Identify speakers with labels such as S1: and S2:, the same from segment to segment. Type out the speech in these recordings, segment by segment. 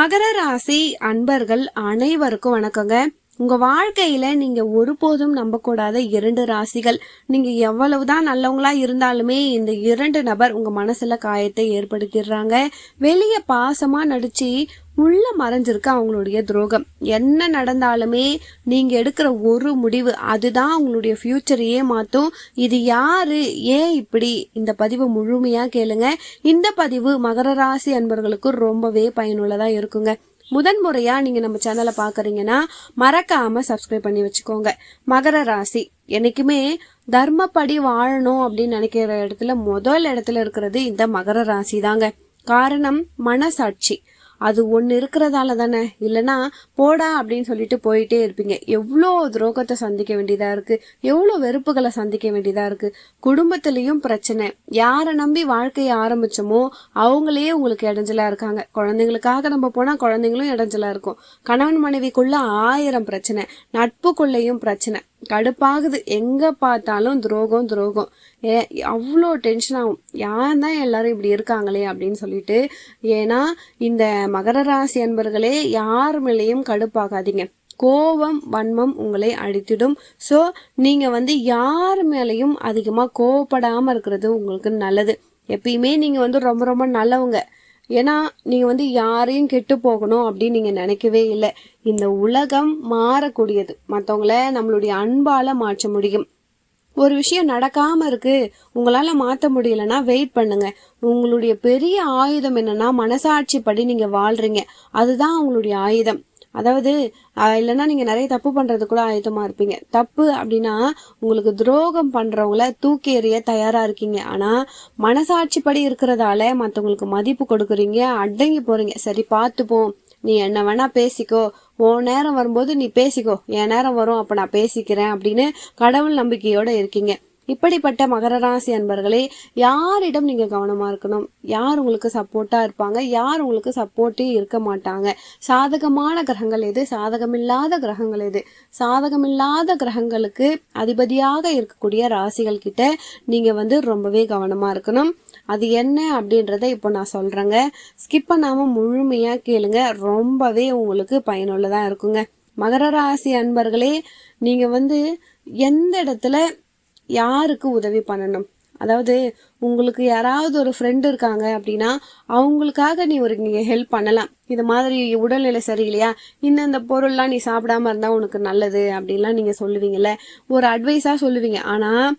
S1: மகர ராசி அன்பர்கள் அனைவருக்கும் வணக்கங்க. உங்க வாழ்க்கையில நீங்க ஒருபோதும் நம்பக்கூடாத இரண்டு ராசிகள். நீங்க எவ்வளவுதான் நல்லவங்களா இருந்தாலுமே இந்த இரண்டு நபர் உங்க மனசுல காயத்தை ஏற்படுத்திடுறாங்க. வெளியே பாசமா நடிச்சு உள்ள மறைஞ்சிருக்கு அவங்களுடைய துரோகம். என்ன நடந்தாலுமே நீங்க எடுக்கிற ஒரு முடிவு அதுதான் அவங்களுடைய ஃபியூச்சரையே மாத்தும். இது யாரு? ஏன் இப்படி? இந்த பதிவு முழுமையா கேளுங்க. இந்த பதிவு மகர ராசி அன்பர்களுக்கு ரொம்பவே பயனுள்ளதா இருக்குங்க. முதன் முறையா நீங்க நம்ம சேனலை பாக்குறீங்கன்னா மறக்காம சப்ஸ்கிரைப் பண்ணி வச்சுக்கோங்க. மகர ராசி என்னைக்குமே தர்மப்படி வாழணும் அப்படின்னு நினைக்கிற இடத்துல முதல் இடத்துல இருக்கிறது இந்த மகர ராசி தாங்க காரணம் மனசாட்சி. அது ஒன்று இருக்கிறதால தானே? இல்லைன்னா போடா அப்படின்னு சொல்லிட்டு போயிட்டே இருப்பீங்க. எவ்வளோ துரோகத்தை சந்திக்க வேண்டியதாக இருக்குது எவ்வளோ வெறுப்புகளை சந்திக்க வேண்டியதாக இருக்குது குடும்பத்துலேயும் பிரச்சனை. யாரை நம்பி வாழ்க்கையை ஆரம்பிச்சோமோ அவங்களே உங்களுக்கு இடைஞ்சலாக இருக்காங்க. குழந்தைங்களுக்காக நம்ம போனால் குழந்தைங்களும் இடைஞ்சலாக இருக்கும். கணவன் மனைவிக்குள்ள ஆயிரம் பிரச்சனை. நட்புக்குள்ளேயும் பிரச்சனை. கடுப்பாகுது. எங்கே பார்த்தாலும் துரோகம் துரோகம். ஏ அவ்வளோ டென்ஷன் ஆகும். யார் தான் எல்லாரும் இப்படி இருக்காங்களே அப்படின்னு சொல்லிட்டு ஏன்னா இந்த மகர ராசி அன்பர்களே யார் மேலேயும் கடுப்பாகாதீங்க. கோபம் வன்மம் உங்களை அழித்திடும். ஸோ நீங்கள் வந்து யார் மேலேயும் அதிகமாக கோவப்படாமல் இருக்கிறது உங்களுக்கு நல்லது. எப்பயுமே நீங்கள் வந்து ரொம்ப ரொம்ப நல்லவங்க. ஏன்னா நீங்கள் வந்து யாரையும் கெட்டு போகணும் அப்படின்னு நீங்கள் நினைக்கவே இல்லை. இந்த உலகம் மாறக்கூடியது. மற்றவங்கள நம்மளுடைய அன்பால் மாற்ற முடியும். ஒரு விஷயம் நடக்காம இருக்கு. உங்களால மாத்த முடியலன்னா வெயிட் பண்ணுங்க. உங்களுடைய பெரிய ஆயுதம் என்னன்னா மனசாட்சி படி நீங்க வாழ்றீங்க. அதுதான் உங்களுடைய ஆயுதம். அதாவது இல்லைன்னா நீங்கள் நிறைய தப்பு பண்ணுறது கூட ஆயுதமாக இருப்பீங்க. தப்பு அப்படின்னா உங்களுக்கு துரோகம் பண்ணுறவங்கள தூக்கி எறிய தயாராக இருக்கீங்க. ஆனால் மனசாட்சிப்படி இருக்கிறதால மற்றவங்களுக்கு மதிப்பு கொடுக்குறீங்க அடங்கி போகிறீங்க சரி பார்த்துப்போம். நீ என்ன வேணா பேசிக்கோ. உன் நேரம் வரும்போது நீ பேசிக்கோ. என் நேரம் வரும் அப்போ நான் பேசிக்கிறேன் அப்படின்னு கடவுள் நம்பிக்கையோடு இருக்கீங்க. இப்படிப்பட்ட மகர ராசி அன்பர்களே யாரிடம் நீங்க கவனமா இருக்கணும்? யார் உங்களுக்கு சப்போர்ட்டா இருப்பாங்க? யார் உங்களுக்கு சப்போர்ட்டே இருக்க மாட்டாங்க? சாதகமான கிரகங்கள் எது? சாதகமில்லாத கிரகங்கள் எது? சாதகமில்லாத கிரகங்களுக்கு அதிபதியாக இருக்கக்கூடிய ராசிகள் கிட்ட நீங்க வந்து ரொம்பவே கவனமா இருக்கணும். அது என்ன அப்படின்றத இப்போ நான் சொல்றேங்க. ஸ்கிப் பண்ணாம முழுமையா கேளுங்க. ரொம்பவே உங்களுக்கு பயனுள்ளதா இருக்குங்க. மகர ராசி அன்பர்களே நீங்க வந்து எந்த இடத்துல யாருக்கு உதவி பண்ணணும்? அதாவது உங்களுக்கு யாராவது ஒரு ஃப்ரெண்டு இருக்காங்க அப்படின்னா அவங்களுக்காக நீ ஒரு நீங்கள் ஹெல்ப் பண்ணலாம். இது மாதிரி உடல்நிலை சரியில்லையா? இந்தந்த பொருள்லாம் நீ சாப்பிடாம இருந்தால் உனக்கு நல்லது அப்படின்லாம் நீங்கள் சொல்லுவீங்கல்ல. ஒரு அட்வைஸாக சொல்லுவீங்க. ஆனால்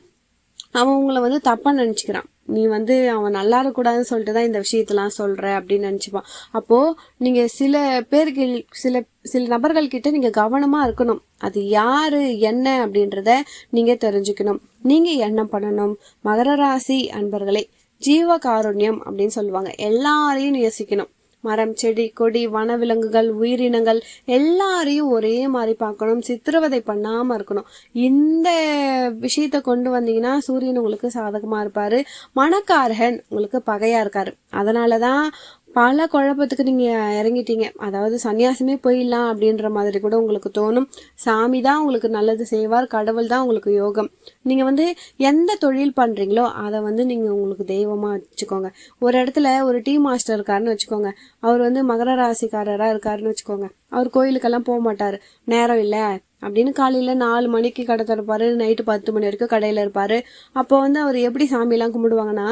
S1: அவன் உங்களை வந்து தப்பாக நினச்சிக்கிறான். நீ வந்து அவன் நல்லா இருக்கக்கூடாதுன்னு சொல்லிட்டு தான் இந்த விஷயத்தெல்லாம் சொல்கிற அப்படின்னு நினச்சிப்பான். அப்போது நீங்கள் சில பேருக்கு சில சில நபர்கள் கிட்ட நீங்கள் கவனமாக இருக்கணும். அது யார் என்ன அப்படின்றத நீங்கள் தெரிஞ்சுக்கணும். நீங்கள் என்ன பண்ணணும்? மகர ராசி அன்பர்களே ஜீவகாருண்யம் அப்படின்னு சொல்லுவாங்க. எல்லாரையும் நேசிக்கணும் மரம் செடி கொடி வனவிலங்குகள் உயிரினங்கள் எல்லாரையும் ஒரே மாதிரி பார்க்கணும். சித்திரவதை பண்ணாமல் இருக்கணும். இந்த விஷயத்த கொண்டு வந்தீங்கன்னா சூரியன் உங்களுக்கு சாதகமாக இருப்பார். மணக்காரகன் உங்களுக்கு பகையாக இருக்காரு. அதனால தான் பல குழப்பத்துக்கு நீங்கள் இறங்கிட்டீங்க. அதாவது சன்னியாசமே போயிடலாம் அப்படின்ற மாதிரி கூட உங்களுக்கு தோணும். சாமி தான் உங்களுக்கு நல்லது செய்வார் கடவுள் தான் உங்களுக்கு யோகம். நீங்கள் வந்து எந்த தொழில் பண்ணுறீங்களோ அதை வந்து நீங்கள் உங்களுக்கு தெய்வமாக வச்சுக்கோங்க. ஒரு இடத்துல ஒரு டீ மாஸ்டர் இருக்காருன்னு வச்சுக்கோங்க. அவர் வந்து மகர ராசிக்காரராக இருக்காருன்னு வச்சுக்கோங்க. அவர் கோயிலுக்கெல்லாம் போக மாட்டார். நேரம் இல்லை அப்படின்னு காலையில் நாலு மணிக்கு கடை திறப்பாரு நைட்டு பத்து மணி வரைக்கும் கடையில் இருப்பார். அப்போ வந்து அவர் எப்படி சாமியெல்லாம் கும்பிடுவாங்கன்னா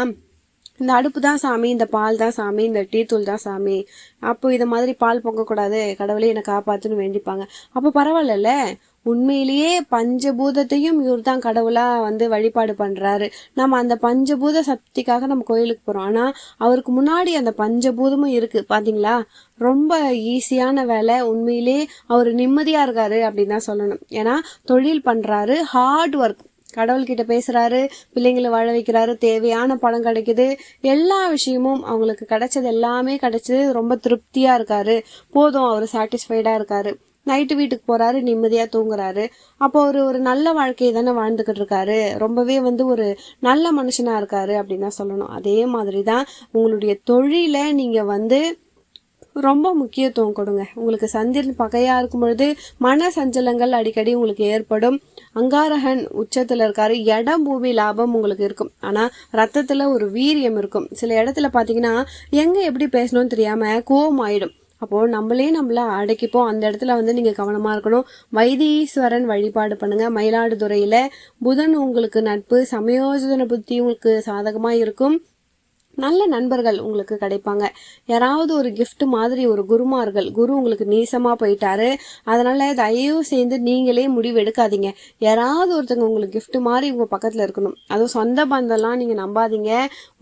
S1: இந்த அடுப்பு தான் சாமி இந்த பால் தான் சாமி இந்த டீ தூள் தான் சாமி. அப்போ இதை மாதிரி பால் பொங்கக்கூடாது கடவுளே என்னை காப்பாற்றுன்னு வேண்டிப்பாங்க. அப்போ பரவாயில்லல்ல. உண்மையிலேயே பஞ்சபூதத்தையும் இவர் தான் கடவுளாக வந்து வழிபாடு பண்ணுறாரு நம்ம அந்த பஞ்சபூத சக்திக்காக நம்ம கோயிலுக்கு போகிறோம் ஆனால் அவருக்கு முன்னாடி அந்த பஞ்சபூதமும் இருக்குது பார்த்தீங்களா ரொம்ப ஈஸியான வேலை. உண்மையிலே அவர் நிம்மதியாக இருக்காரு அப்படின்னு தான் சொல்லணும். ஏன்னா தொழில் பண்ணுறாரு ஹார்ட் ஒர்க் கடவுள்கிட்ட பேசுறாரு பிள்ளைங்களை வாழ வைக்கிறாரு தேவையான பணம் கிடைக்குது. எல்லா விஷயமும் அவங்களுக்கு கிடைச்சது எல்லாமே கிடைச்சது ரொம்ப திருப்தியா இருக்காரு. போதும் அவர் சாட்டிஸ்ஃபைடா இருக்காரு. நைட்டு வீட்டுக்கு போறாரு நிம்மதியா தூங்குறாரு. அப்போ அவர் ஒரு நல்ல வாழ்க்கையை தானே வாழ்ந்துகிட்டு இருக்காரு. ரொம்பவே வந்து ஒரு நல்ல மனுஷனா இருக்காரு அப்படின்னு தான் சொல்லணும். அதே மாதிரி தான் உங்களுடைய தொழிலை நீங்க வந்து ரொம்ப முக்கியத்துவம் கொடுங்க. உங்களுக்கு சந்திரன் பகையாக இருக்கும் பொழுது மன சஞ்சலங்கள் அடிக்கடி உங்களுக்கு ஏற்படும். அங்காரகன் உச்சத்தில் இருக்காரு. இடம் பூமி லாபம் உங்களுக்கு இருக்கும். ஆனால் ரத்தத்தில் ஒரு வீரியம் இருக்கும். சில இடத்துல பார்த்தீங்கன்னா எங்கே எப்படி பேசணும்னு தெரியாமல் கோவம் ஆயிடும். அப்போது நம்மளே நம்மள அடக்கிப்போம். அந்த இடத்துல வந்து நீங்கள் கவனமாக இருக்கணும். வைத்தீஸ்வரன் வழிபாடு பண்ணுங்கள் மயிலாடுதுறையில் புதன் உங்களுக்கு நட்பு சமயோஜன புத்தி உங்களுக்கு சாதகமாக இருக்கும். நல்ல நண்பர்கள் உங்களுக்கு கிடைப்பாங்க. யாராவது ஒரு கிஃப்ட் மாதிரி ஒரு குருமார்கள் குரு உங்களுக்கு நீசமாக போயிட்டாரு. அதனால தயவு செய்து நீங்களே முடிவு எடுக்காதீங்க. யாராவது ஒருத்தங்க உங்களுக்கு கிஃப்ட் மாதிரி உங்கள் பக்கத்தில் இருக்கணும். அதுவும் சொந்த பந்தம்லாம் நீங்கள் நம்பாதீங்க.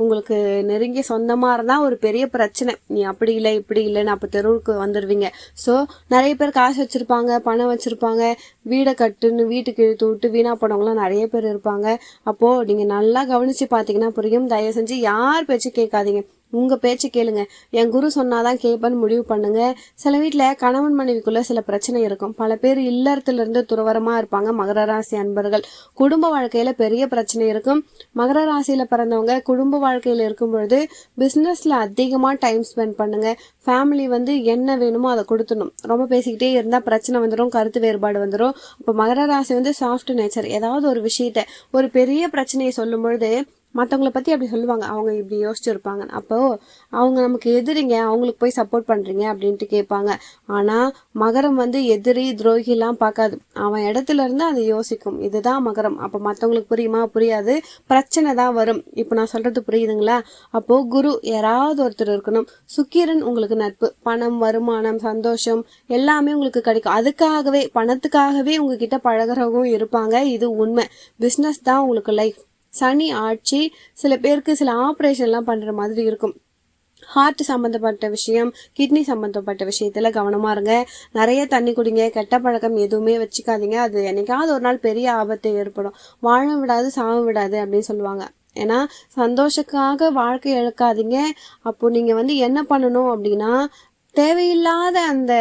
S1: உங்களுக்கு நெருங்கிய சொந்தமாக இருந்தால் ஒரு பெரிய பிரச்சனை. நீ அப்படி இல்லை இப்படி இல்லைன்னு அப்போ தெருவுக்கு வந்துடுவீங்க. ஸோ நிறைய பேர் காசு வச்சுருப்பாங்க பணம் வச்சுருப்பாங்க. வீடை கட்டுன்னு வீட்டுக்கு இழுத்து விட்டு வீணாக போனவங்களாம் நிறைய பேர் இருப்பாங்க. அப்போது நீங்கள் நல்லா கவனித்து பார்த்தீங்கன்னா புரியும். தயவு செஞ்சு யார் பேச்சு கேட்காதீங்க. உங்கள் பேச்சு கேளுங்க. என் குரு சொன்னாதான் கேட்பேன்னு முடிவு பண்ணுங்க. சில வீட்டில் கணவன் மனைவிக்குள்ளே சில பிரச்சனை இருக்கும். பல பேர் இல்லறத்திலிருந்து இருந்து இருப்பாங்க மகர ராசி அன்பர்கள். குடும்ப வாழ்க்கையில் பெரிய பிரச்சனை இருக்கும். மகர ராசியில் பிறந்தவங்க குடும்ப வாழ்க்கையில் இருக்கும் பொழுது பிஸ்னஸில் அதிகமாக டைம் ஸ்பெண்ட் பண்ணுங்க. ஃபேமிலி வந்து என்ன வேணுமோ அதை கொடுத்துடணும். ரொம்ப பேசிக்கிட்டே இருந்தால் பிரச்சனை வந்துடும் கருத்து வேறுபாடு வந்துடும் இப்போ மகர ராசி வந்து சாஃப்ட் நேச்சர் ஏதாவது ஒரு விஷயத்த ஒரு பெரிய பிரச்சனையை சொல்லும் பொழுது மற்றவங்கள பற்றி அப்படி சொல்லுவாங்க. அவங்க இப்படி யோசிச்சுருப்பாங்க. அப்போது அவங்க நமக்கு எதிரிங்க. அவங்களுக்கு போய் சப்போர்ட் பண்ணுறீங்க அப்படின்ட்டு கேட்பாங்க. ஆனால் மகரம் வந்து எதிரி துரோகிலாம் பார்க்காது. அவன் இடத்துல இருந்து அதை யோசிக்கும். இதுதான் மகரம். அப்போ மற்றவங்களுக்கு புரியுமா? புரியாது. பிரச்சனை தான் வரும். இப்போ நான் சொல்கிறது புரியுதுங்களா? அப்போது குரு யாராவது ஒருத்தர் இருக்கணும். சுக்கிரன் உங்களுக்கு நட்பு. பணம் வருமானம் சந்தோஷம் எல்லாமே உங்களுக்கு கிடைக்கும். அதுக்காகவே பணத்துக்காகவே உங்ககிட்ட பழகிறவங்க இருப்பாங்க. இது உண்மை. பிஸ்னஸ் தான் உங்களுக்கு லைஃப் சனி ஆட்சி சில பேருக்கு சில ஆப்ரேஷன்லாம் பண்ணுற மாதிரி இருக்கும். ஹார்ட் சம்மந்தப்பட்ட விஷயம் கிட்னி சம்மந்தப்பட்ட விஷயத்தில் கவனமா இருங்க. நிறைய தண்ணி குடிங்க. கெட்ட பழக்கம் எதுவுமே வச்சுக்காதீங்க. அது என்னைக்காவது ஒரு நாள் பெரிய ஆபத்தை ஏற்படும். வாழ விடாது சாவ விடாது அப்படின்னு சொல்லுவாங்க. ஏன்னா சந்தோஷக்காக வாழ்க்கை இழக்காதீங்க. அப்போ நீங்கள் வந்து என்ன பண்ணணும் அப்படின்னா தேவையில்லாத அந்த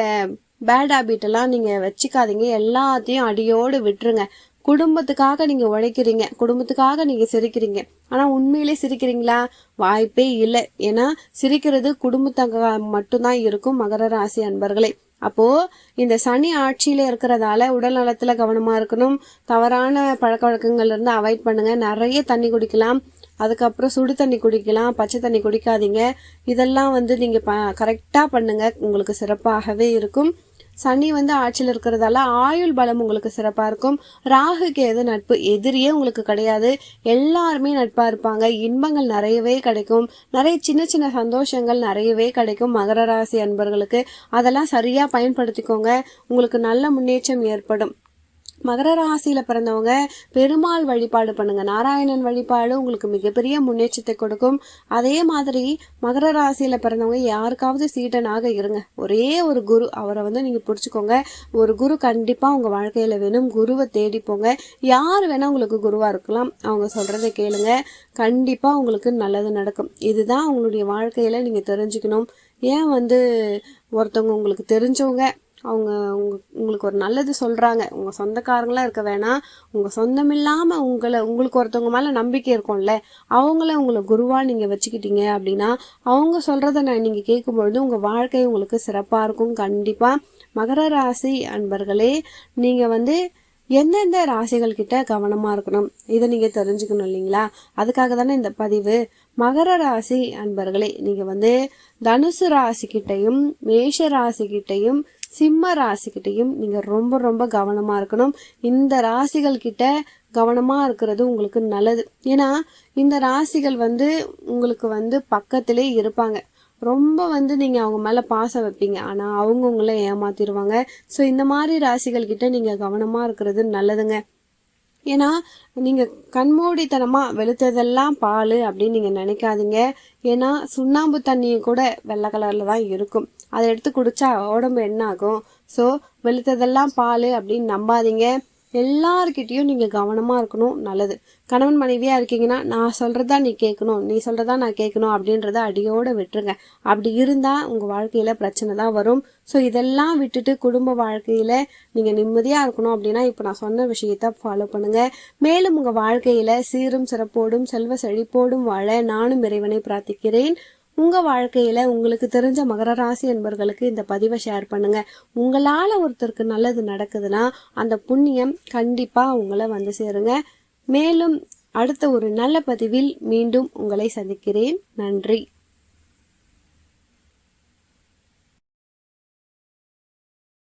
S1: பேட் ஹேபிட் எல்லாம் நீங்கள் வச்சுக்காதீங்க. எல்லாத்தையும் அடியோடு விட்டுருங்க. குடும்பத்துக்காக நீங்க உழைக்கிறீங்க குடும்பத்துக்காக நீங்க சிரிக்கிறீங்க. ஆனா உண்மையிலே சிரிக்கிறீங்களா? வாய்ப்பே இல்லை. ஏன்னா சிரிக்கிறது குடும்பத்தங்க மட்டும்தான் இருக்கும் மகர ராசி அன்பர்களே. அப்போ இந்த சனி ஆட்சியில இருக்கிறதால உடல் நலத்துல கவனமா இருக்கணும். தவறான பழக்க வழக்கங்கள்ல இருந்து அவாய்ட் பண்ணுங்க. நிறைய தண்ணி குடிக்கலாம். அதுக்கப்புறம் சுடு தண்ணி குடிக்கலாம். பச்சை தண்ணி குடிக்காதீங்க. இதெல்லாம் வந்து நீங்க கரெக்டா பண்ணுங்க. உங்களுக்கு சிறப்பாகவே இருக்கும். சனி வந்து ஆட்சியில் இருக்கிறதால ஆயுள் பலம் உங்களுக்கு சிறப்பாக இருக்கும். ராகுக்கு எது நட்பு எதிரியே உங்களுக்கு கிடையாது. எல்லாருமே நட்பாக இருப்பாங்க. இன்பங்கள் நிறையவே கிடைக்கும். நிறைய சின்ன சின்ன சந்தோஷங்கள் நிறையவே கிடைக்கும் மகர ராசி அன்பர்களுக்கு. அதெல்லாம் சரியாக பயன்படுத்திக்கோங்க. உங்களுக்கு நல்ல முன்னேற்றம் ஏற்படும். மகர ராசியில் பிறந்தவங்க பெருமாள் வழிபாடு பண்ணுங்க. நாராயணன் வழிபாடு உங்களுக்கு மிகப்பெரிய முன்னேற்றத்தை கொடுக்கும். அதே மாதிரி மகர ராசியில் பிறந்தவங்க யாருக்காவது சீடனாக இருங்க. ஒரே ஒரு குரு அவரை வந்து நீங்க பிடிச்சிக்கோங்க. ஒரு குரு கண்டிப்பா உங்க வாழ்க்கையில வேணும். குருவை தேடி போங்க. யார் வேணா உங்களுக்கு குருவா இருக்கலாம். அவங்க சொல்கிறத கேளுங்க. கண்டிப்பா உங்களுக்கு நல்லது நடக்கும். இதுதான் உங்களுடைய வாழ்க்கையில நீங்க தெரிஞ்சுக்கணும். ஏன் வந்து ஒருத்தவங்க உங்களுக்கு தெரிஞ்சவங்க அவங்க உங்க உங்களுக்கு ஒரு நல்லது சொல்கிறாங்க உங்கள் சொந்தக்காரங்களாம் இருக்க வேணாம். உங்கள் சொந்தம் இல்லாமல் உங்களை உங்களுக்கு ஒருத்தவங்க மேலே நம்பிக்கை இருக்கும்ல அவங்கள உங்களை குருவாக நீங்கள் வச்சுக்கிட்டீங்க அப்படின்னா அவங்க சொல்கிறத நான் நீங்கள் கேட்கும்பொழுது உங்கள் வாழ்க்கை உங்களுக்கு சிறப்பாக இருக்கும். கண்டிப்பாக மகர ராசி அன்பர்களே நீங்கள் வந்து எந்தெந்த ராசிகள் கிட்ட கவனமாக இருக்கணும்? இதை நீங்கள் தெரிஞ்சுக்கணும் இல்லைங்களா? அதுக்காக தானே இந்த பதிவு. மகர ராசி அன்பர்களே நீங்கள் வந்து தனுசு ராசிக்கிட்டையும் மேஷ ராசிக்கிட்டையும் சிம்ம ராசிக்கிட்டையும் நீங்கள் ரொம்ப ரொம்ப கவனமாக இருக்கணும். இந்த ராசிகள் கிட்ட கவனமாக இருக்கிறது உங்களுக்கு நல்லது. ஏன்னா இந்த ராசிகள் வந்து உங்களுக்கு வந்து பக்கத்திலே இருப்பாங்க. ரொம்ப வந்து நீங்கள் அவங்க மேலே பாசம் வைப்பீங்க. ஆனால் அவங்க உங்களை ஏமாத்திடுவாங்க ஸோ இந்த மாதிரி ராசிகள் கிட்ட நீங்கள் கவனமாக இருக்கிறது நல்லதுங்க. ஏன்னா நீங்கள் கண்மூடித்தனமாக வெளுத்ததெல்லாம் பால் அப்படின்னு நீங்கள் நினைக்காதீங்க. ஏன்னா சுண்ணாம்பு தண்ணியும் கூட வெள்ளை கலரில் தான் இருக்கும். அதை எடுத்து குடித்தா உடம்பு என்ன ஆகும் ஸோ வெளுத்ததெல்லாம் பால் அப்படின்னு நம்பாதீங்க. எல்லார்கிட்டேயும் நீங்கள் கவனமாக இருக்கணும் நல்லது. கணவன் மனைவியாக இருக்கீங்கன்னா நான் சொல்கிறதா நீ கேட்கணும் நீ சொல்கிறதா நான் கேட்கணும் அப்படின்றத அடியோடு விட்டுருங்க. அப்படி இருந்தால் உங்கள் வாழ்க்கையில் பிரச்சனை தான் வரும். ஸோ இதெல்லாம் விட்டுட்டு குடும்ப வாழ்க்கையில் நீங்கள் நிம்மதியாக இருக்கணும் அப்படின்னா இப்போ நான் சொன்ன விஷயத்த ஃபாலோ பண்ணுங்கள் மேலும் உங்கள் வாழ்க்கையில் சீரும் சிறப்போடும் செல்வ செழிப்போடும் வாழ நானும் இறைவனை பிரார்த்திக்கிறேன். உங்கள் வாழ்க்கையில் உங்களுக்கு தெரிஞ்ச மகர ராசி என்பவர்களுக்கு இந்த பதிவை ஷேர் பண்ணுங்கள் உங்களால் ஒருத்தருக்கு நல்லது நடக்குதுன்னா அந்த புண்ணியம் கண்டிப்பாக உங்களை வந்து சேருங்க. மேலும் அடுத்த ஒரு நல்ல பதிவில் மீண்டும் உங்களை சந்திக்கிறேன். நன்றி.